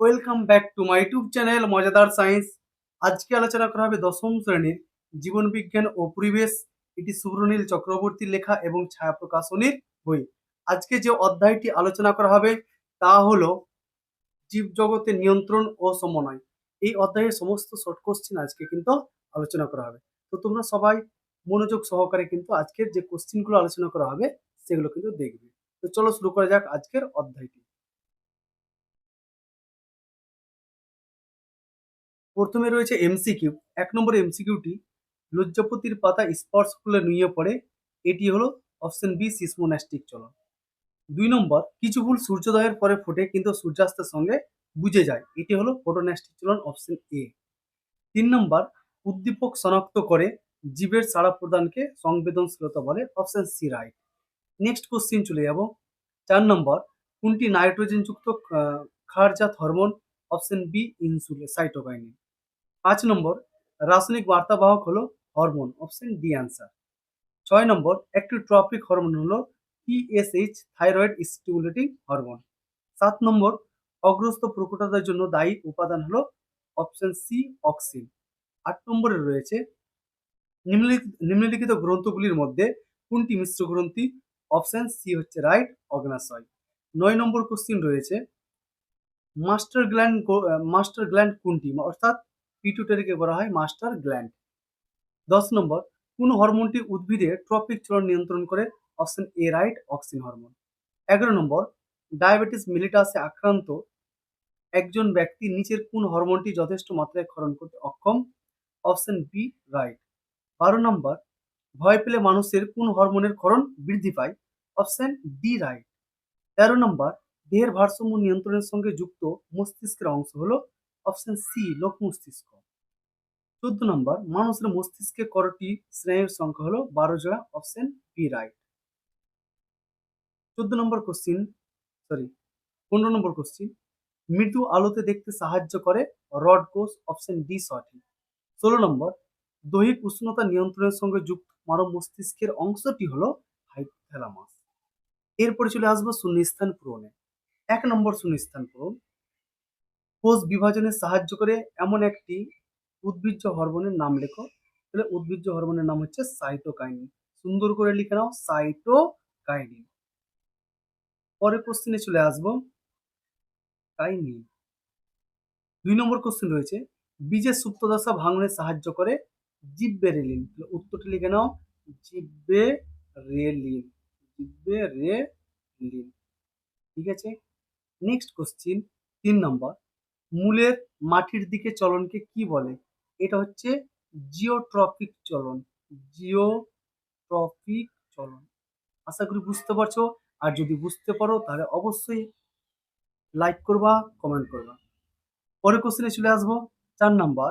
Welcome back to my YouTube channel মজাদার science আজকে আলোচনা করা হবে দশম শ্রেণির জীবন বিজ্ঞান ও পরিবেশ। এটি সুব্রনীল চক্রবর্তীর লেখা এবং ছায়া প্রকাশনীর বই। আজকে যে অধ্যায়টি আলোচনা করা হবে, তা হলো জীবজগতের নিয়ন্ত্রণ ও সমন্বয়। এই অধ্যায়ের সমস্ত শর্ট কোশ্চেন আজকে কিন্তু আলোচনা করা হবে। তো তোমরা সবাই মনোযোগ সহকারে কিন্তু আজকের যে কোশ্চেনগুলো আলোচনা করা হবে, সেগুলো কিন্তু দেখবে। তো চলো শুরু করা যাক আজকের অধ্যায়টি। প্রথমে রয়েছে এমসিকিউ এক নম্বর এমসিকিউটি লজ্জাপতির পাতা স্পর্শ করলে নুয়ে পড়ে, এটি হলো অপশন বি সিসমোনাস্টিক চলন। দুই নম্বর, কিছু ফুল সূর্যোদয়ের পরে ফোটে কিন্তু সূর্যাস্তের সঙ্গে বুঝে যায়, এটি হলো ফোটোন্যাস্টিক চলন অপশন এ। তিন নম্বর, উদ্দীপক শনাক্ত করে জীবের সাড়া প্রদানকে সংবেদনশীলতা বলে option C, right. Next question চলে যাব। চার নম্বর, কোনটি নাইট্রোজেনযুক্ত ক্ষারজাত hormone option B, insulin cytokinin? পাঁচ নম্বর, রাসায়নিক বার্তাবাহক হলো হরমোন, অপশন ডি অ্যান্সার। ছয় নম্বর একটি ট্রপিক হরমোন হলো টিএসএইচ থাইরয়েড স্টিমুলেটিং হরমোন। সাত নম্বর অগ্রস্ত প্রকটতার জন্য দায়ী উপাদান হলো অপশন সি অক্সিন। আট নম্বরে রয়েছে নিম্নলিখিত গ্রন্থগুলির মধ্যে কোনটি মিশ্র গ্রন্থি? অপশন সি হচ্ছে রাইট অগ্নাশয়। নয় নম্বর কোশ্চিন রয়েছে, মাস্টার গ্ল্যান্ড মাস্টার গ্ল্যান্ড কোনটি? অর্থাৎ পিটুটারিকে বলা হয় মাস্টার গ্ল্যান্ড দশ নম্বর, কোন হরমোনটি উদ্ভিদে ট্রপিক চলন নিয়ন্ত্রণ করে? Option A right auxin hormone এগারো নম্বর ডায়াবেটিস মিলিটাসে আক্রান্ত একজন ব্যক্তি নিচের কোন হরমোনটি যথেষ্ট মাত্রায় ক্ষরণ করতে অক্ষম? অপশন বি রাইট বারো নম্বর, ভয় পেলে মানুষের কোন হরমোনের ক্ষরণ বৃদ্ধি পায়? অপশন ডি রাইট তেরো নম্বর, দেহের ভারসাম্য নিয়ন্ত্রণের সঙ্গে যুক্ত মস্তিষ্কের অংশ হলো অপশন সি লোক মস্তিষ্ক। চোদ্দ নম্বর, মানুষের মস্তিষ্কে করটি স্নায়ুর সংখ্যা হলো? বারো জোড়া, অপশন বি রাইট চোদ্দ নম্বর কোশ্চিন সরি পনেরো নম্বর কোশ্চিন মৃদু আলোতে দেখতে সাহায্য করে রড কোষ, অপশন ডি সঠিক। ষোলো নম্বর, দৈহিক উষ্ণতা নিয়ন্ত্রণের সঙ্গে যুক্ত মানব মস্তিষ্কের অংশটি হলো হাইপোথ্যালামাস এরপরে চলে আসব শূন্যস্থান পূরণে। এক নম্বর শূন্যস্থান পূরণ কোষ বিভাজনে সাহায্য করে এমন একটি উদ্ভিজ্জ হরমোনের নাম লেখো। তাহলে উদ্ভিজ্জ হরমোনের নাম হচ্ছে সাইটোকাইনিন সুন্দর করে লিখে নাও সাইটোকাইনিন পরের কোশ্চেনে চলে আসব। কাইনিন। দুই নম্বর কোশ্চেন রয়েছে, বীজের সুপ্তদশা ভাঙনে সাহায্য করে জিব্বেরেলিন। তাহলে উত্তরটি লিখে নাও, জিব্বেরেলিন। জিব্বেরেলিন। ঠিক আছে? নেক্সট কোশ্চিন তিন নম্বর। মূলের মাটির দিকে চলনকে কি বলে? এটা হচ্ছে জিওট্রপিক চলন। জিওট্রপিক চলন। আশা করি বুঝতে পারছ। আর যদি বুঝতে পারো, তাহলে অবশ্যই লাইক করবা, কমেন্ট করবা। পরের কোশ্চেনে চলে আসব। চার নাম্বার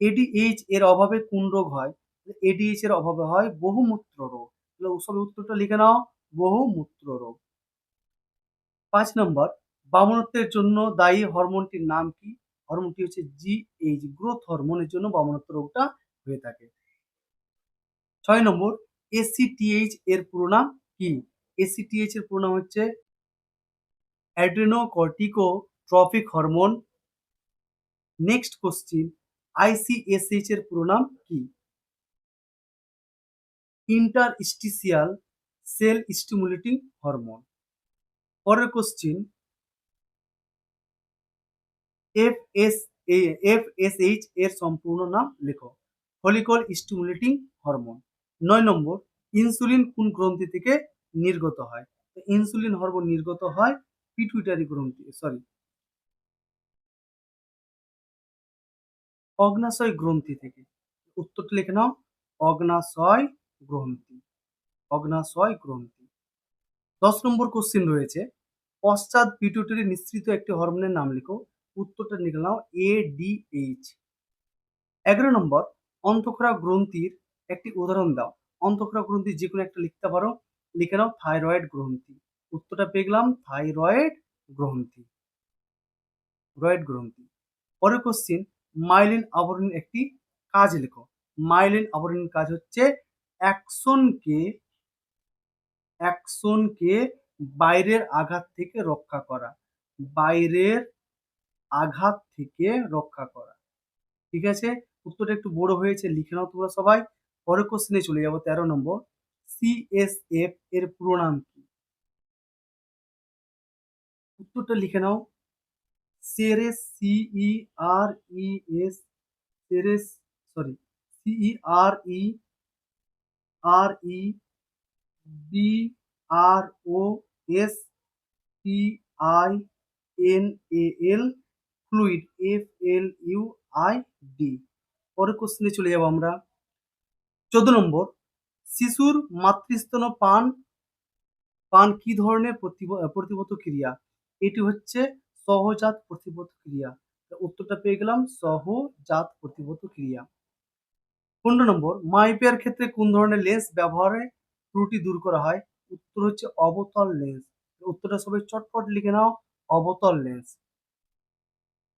এডিএইচ এর অভাবে কোন রোগ হয়? এডিএইচ এর অভাবে হয় বহুমূত্র রোগ। তাহলে উত্তরটা লিখে নাও, বহুমূত্র রোগ। পাঁচ নম্বর বামনত্বের জন্য দায়ী হরমোনটির নাম কি? হরমোনটি হচ্ছে জিএইচ গ্রোথ হরমোনের জন্য বামনত্ব রোগটা হয়ে থাকে। ছয় নম্বর এসিটিএইচ এর পুরো নাম কি? এসিটিএইচ এর পুরো নাম হচ্ছে adrenocorticotropic hormone next question ICSH এর পুরো নাম কি? ইন্টারস্টিসিয়াল সেল স্টিমুলেটিং হরমোন পরের question F S F S H এর সম্পূর্ণ নাম ফলিকল স্টিমুলেটিং হরমোন নয় নম্বর ইনসুলিন কোন গ্রন্থি থেকে নির্গত হয়? ইনসুলিন হরমোন নির্গত হয় পিটুইটারি গ্রন্থি সরি অগ্নাশয় গ্রন্থি থেকে। উত্তরটি লিখে নাও। অগ্নাশয় গ্রন্থি। অগ্নাশয় গ্রন্থি। দশ নম্বর কোশ্চিন রয়েছে। পশ্চাৎ পিটুটারি নিঃসৃত একটি হরমোনের নাম লিখো। উত্তরটা লিখে নাও এডিএইচ এগারো নম্বর, অন্তঃক্ষরা গ্রন্থির একটি উদাহরণ দাও। অন্তঃক্ষরা গ্রন্থি যে কোনো একটা লিখতে পারো, লিখে নাও থাইরয়েড গ্রন্থি। উত্তরটা পেয়ে গেলাম থাইরয়েড গ্রন্থি। রয়েড গ্রন্থি। পরের কোশ্চিন মাইলিন আবরণের একটি কাজ লেখো। মাইলিন আবরণের কাজ হচ্ছে অ্যাকশনকে অ্যাকশনকে বাইরের আঘাত থেকে রক্ষা করা। বাইরের আঘাত থেকে রক্ষা করা। ঠিক আছে? উত্তরটা একটু বড় হয়েছে, লিখে নাও তোমরা সবাই। পরের কোশ্চেনে চলে যাব, তেরো নম্বর। সিএসএফ এর পুরো নাম কি? উত্তরটা লিখে নাও। সেরেস সিই R E S Ceres sorry CE R E R E B R O S P I N A L fluid F L U I D পরের কোশ্চেনে চলে যাব আমরা। চোদ্দ নম্বর, শিশুর মাতৃস্তন পান পান কি ধরনের প্রতিব- প্রতিবত ক্রিয়া? এটি হচ্ছে সহজাত প্রতিবত ক্রিয়া। উত্তরটা পেয়ে গেলাম, সহজাত প্রতিবত ক্রিয়া। পনেরো নম্বর, মাইপের ক্ষেত্রে কোন ধরনের লেন্স ব্যবহারে ত্রুটি দূর করা হয়? উত্তর হচ্ছে অবতল লেন্স। উত্তরটা সবাই চটপট লিখে নাও, অবতল লেন্স।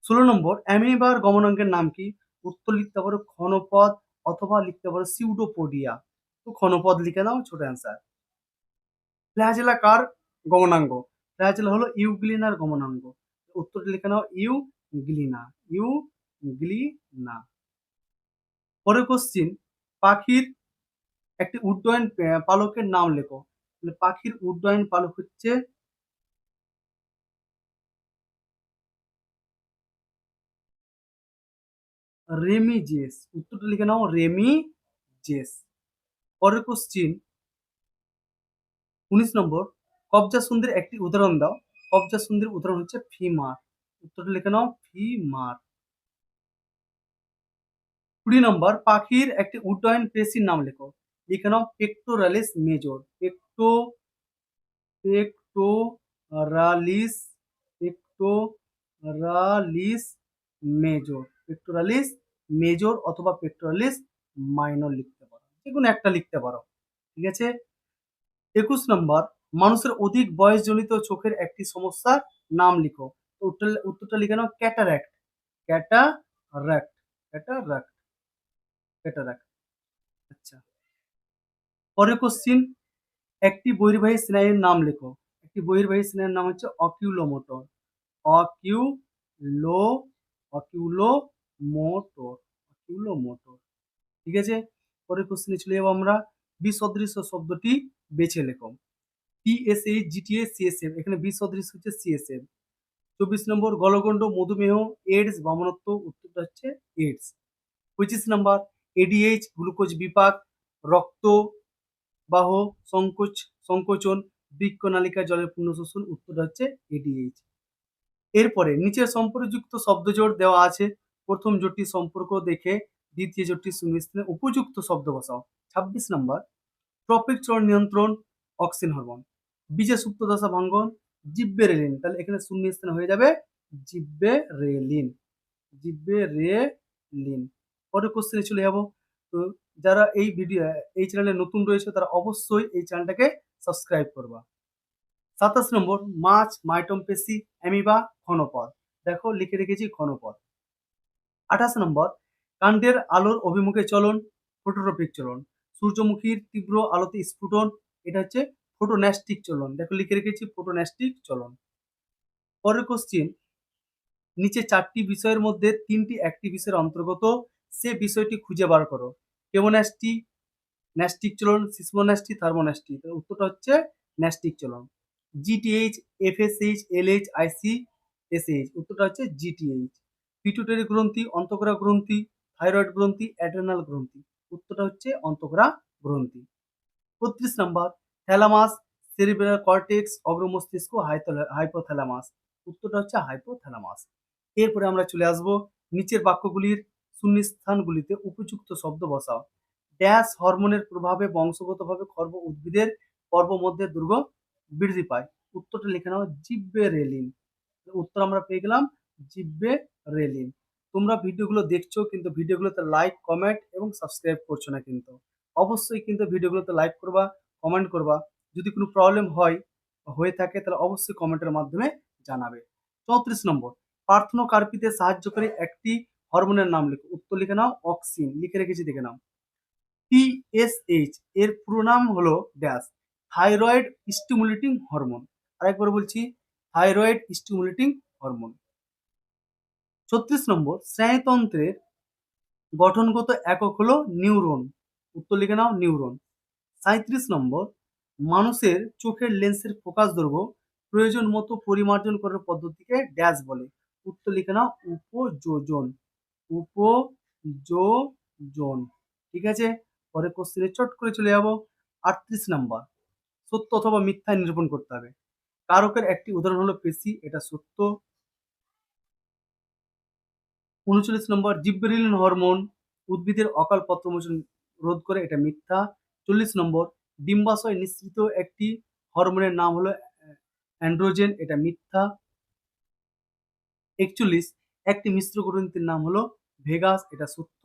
ষোলো নম্বর, অ্যামিবার গমনাঙ্কের নাম কি? উত্তর লিখতে পারো ক্ষণপদ অথবা লিখতে পারো সিউডোপোডিয়া তো ক্ষণপদ লিখে নাও, ছোট অ্যান্সার ফ্ল্যাজেলা কার গমনাঙ্গ? ফ্ল্যাজেলা হলো ইউগ্লিনার গমনাঙ্গ। উত্তরটা লিখে নাও ইউ গ্লিনা ইউ গ্লিনা পরের কোশ্চিন পাখির একটি উড্ডয়ন পালকের নাম লেখো। পাখির উড্ডয়ন পালক হচ্ছে রেমি জেস উত্তরটা লিখে নাও রেমি জেস পরের কোশ্চিন উনিশ নম্বর, কবজা সুন্দর একটি উদাহরণ দাও। কবজা সুন্দর উদাহরণ হচ্ছে ফিমার। উত্তরটা লিখে নাও, ফিমার। কুড়ি নম্বর, পাখির একটি উড্ডয়ন পেশির নাম লেখো। লিখে নাও, pectoralis major. Pecto, pectoralis pectoralis major. Pectoralis major অথবা পেক্টোরালিস মাইনর লিখতে পারো। যে কোনো একটা লিখতে পারো। ঠিক আছে? একুশ নম্বর, মানুষের অধিক বয়সজনিত চোখের একটি সমস্যার নাম লিখো। তো উত্তর- উত্তরটা লিখে নাও ক্যাটারাক্ট ক্যাটারাক্ট ক্যাটারাক্ট ক্যাটারাক্ট আচ্ছা। পরের কোশ্চিন একটি বহির্বাহী স্নায়ুর নাম লেখো। একটি বহির্বাহী স্নায়ুর নাম হচ্ছে অকিউলোমোটর অকিউলো অকিউলোমোটর মোটর। ঠিক আছে? পরের কোশ্চেনে চলে যাব আমরা। বিসদৃশ্য শব্দটি বেছে লেখম টিএসএইচ জিটিএ সিএসএফ এখানে বিসদৃশ্য হচ্ছে সিএসএফ চব্বিশ নম্বর, গলগণ্ড, মধুমেহ এইডস বামনত্ব, উত্তরটা হচ্ছে এইডস পঁচিশ নম্বর এডিএইচ গ্লুকোজ বিপাক, রক্ত, বাহ, সংকোচ, সংকোচন, বৃক্ক নালিকা, জলের পূর্ণ শোষণ উত্তরটা হচ্ছে এডিএইচ এরপরে, নিচের সম্পর্কযুক্ত শব্দজোড় দেওয়া আছে। প্রথম জোটটি সম্পর্ক দেখে দ্বিতীয় জোটটি সুমিশ্রণে উপযুক্ত শব্দ বসাও। ছাব্বিশ নম্বর, ট্রপিক চর নিয়ন্ত্রণ, অক্সিন হরমোন। বীজে সুপ্ত দশা ভাঙ্গন জিব্বে রেলিন তাহলে এখানে স্থানে হয়ে যাবে জিব্বে রেলিন জিব্বে রেলিন পরের কোশ্চেনে চলে যাব। তো যারা এই ভিডিও এই চ্যানেলে নতুন রয়েছে, তারা অবশ্যই এই চ্যানেলটাকে সাবস্ক্রাইব করবা। সাতাশ নম্বর, মাছ, মাইটম, পেশি, অ্যামিবা ঘনপদ দেখো, লিখে রেখেছি ঘনপদ আঠাশ নম্বর, কাণ্ডের আলোর অভিমুখে চলন ফোটোট্রপিক চলন। সূর্যমুখীর তীব্র আলোতে স্ফুটন, এটা হচ্ছে ফোটোন্যাস্টিক চলন। দেখো, লিখে রেখেছি ফোটোন্যাস্টিক চলন। পরের কোশ্চিন নিচে চারটি বিষয়ের মধ্যে তিনটি একটি বিষয়ের অন্তর্গত, সে বিষয়টি খুঁজে বার করো। কেমোন্যাস্টি, ন্যাস্টিক চলন, সিসমোন্যাস্টি, থার্মোন্যাস্টি। উত্তরটা হচ্ছে ন্যাস্টিক চলন। GTH FSH LH IC SH উত্তরটা হচ্ছে জিটিএইচ পিটুটারি গ্রন্থি, অন্তঃকরা গ্রন্থি থাইরয়েড গ্রন্থি অ্যাড্রেনাল গ্রন্থি। উত্তরটা হচ্ছে অন্তঃকরা গ্রন্থি। বত্রিশ নম্বর থ্যালামাস সেরিব্রাল কর্টেক্স অগ্রমস্তিষ্ক হাইপোথ্যালামাস উত্তরটা হচ্ছে হাইপোথ্যালামাস এরপরে আমরা চলে আসব নিচের বাক্যগুলির শূন্যস্থানগুলিতে উপযুক্ত শব্দ বসাও। ড্যাশ হরমোনের প্রভাবে বংশগতভাবে খর্ব উদ্ভিদের পর্ব মধ্যে দুর্গ বৃদ্ধি পায়। উত্তরটা লিখে নাও জিব্বে রেলিন উত্তর আমরা পেয়ে গেলাম জিব্বে রেলিন তোমরা ভিডিওগুলো দেখছ, কিন্তু ভিডিওগুলোতে লাইক কমেন্ট এবং সাবস্ক্রাইব করছ না কিন্তু। অবশ্যই কিন্তু ভিডিওগুলোতে লাইক করবা কমেন্ট করবা। যদি কোনো প্রবলেম হয়, হয়ে থাকে, তাহলে অবশ্যই কমেন্টের মাধ্যমে জানাবে। চৌত্রিশ নম্বর পার্থনোকার্পিতে সাহায্যকারী একটি হরমোনের নাম লিখো। উত্তর লিখে নাও অক্সিন লিখে রেখেছি, দেখে নাও। টিএসএইচ এর পুরো নাম হলো ড্যাশ থাইরয়েড স্টিমুলেটিং হরমোন আরেকবার বলছি থাইরয়েড স্টিমুলেটিং হরমোন ছত্রিশ নম্বর স্নায়ুতন্ত্রের গঠনগত একক হলো নিউরন। উত্তর লিখে নাও, নিউরন। সাঁত্রিশ নম্বর, মানুষের চোখের লেন্সের ফোকাস দৈর্ঘ্য প্রয়োজন মতো পরিমার্জন করার পদ্ধতিকে ড্যাশ বলে। উত্তর লিখে নাও, উপযোজন। উপযোজন। ঠিক আছে? পরে কোশ্চেনে চট করে চলে যাব। আটত্রিশ নাম্বার, সত্য অথবা মিথ্যা নিরূপণ করতে হবে। কারকের একটি উদাহরণ হলো পেশি, এটা সত্য। উনচল্লিশ নম্বর জিব্রেলিন হরমোন উদ্ভিদের অকাল পত্রমোচন রোধ করে, এটা মিথ্যা। চল্লিশ নম্বর, ডিম্বাশয় নিঃসৃত একটি হরমোনের নাম হলো অ্যান্ড্রোজেন, এটা মিথ্যা। একচল্লিশ, একটি মিশ্র গ্রন্থির নাম হলো ভেগাস, এটা সত্য।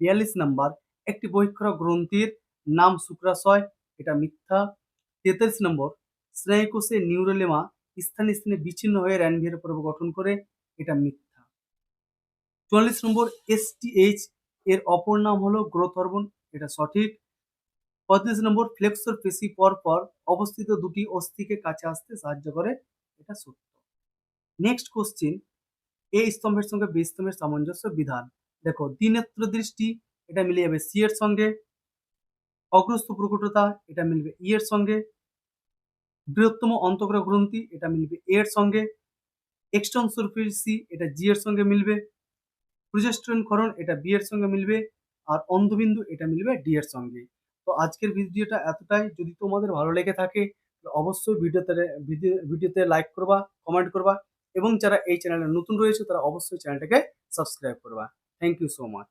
বিয়াল্লিশ নাম্বার, একটি বহিক্ষরক গ্রন্থির নাম শুক্রাশয়, এটা মিথ্যা। তেতাল্লিশ নম্বর স্নায়ুকোষের নিউরোলেমা স্থানে স্থানে বিচ্ছিন্ন হয়ে র্যানভিয়ার পর্ব গঠন করে, এটা মিথ্যা। চুয়াল্লিশ নম্বর এসটিএইচ এর অপর নাম হলো গ্রোথ হরমোন, এটা সঠিক। পঁয়ত্রিশ নম্বর ফ্লেক্সর পেশি পর পর অবস্থিত দুটি অস্থিকে কাছে আসতে সাহায্য করে, এটা সত্য। নেক্সট কোশ্চিন এ স্তম্ভের সঙ্গে বি স্তম্ভের সামঞ্জস্য বিধান। দেখো, দ্বিনেত্র দৃষ্টি, এটা মিলে যাবে সি এর সঙ্গে। অগ্রস্ত প্রকটতা, এটা মিলবে ই এর সঙ্গে। বৃহত্তম অন্তগ্র গ্রন্থি, এটা মিলবে এ এর সঙ্গে। এক্সটন সুরফিসি এটা জি এর সঙ্গে মিলবে। প্রজেস্ট্রন ক্ষরণ এটা বি এর সঙ্গে মিলবে আর অন্ধবিন্দু এটা মিলবে ডি এর সঙ্গে। তো আজকের ভিডিওটা এতটাই। যদি তোমাদের ভালো লেগে থাকে অবশ্যই ভিডিওতে ভিডিও- ভিডিওতে লাইক করবা কমেন্ট করবা এবং যারা এই চ্যানেলে নতুন রয়েছে, তারা অবশ্যই চ্যানেলটাকে সাবস্ক্রাইব করবা। Thank you so much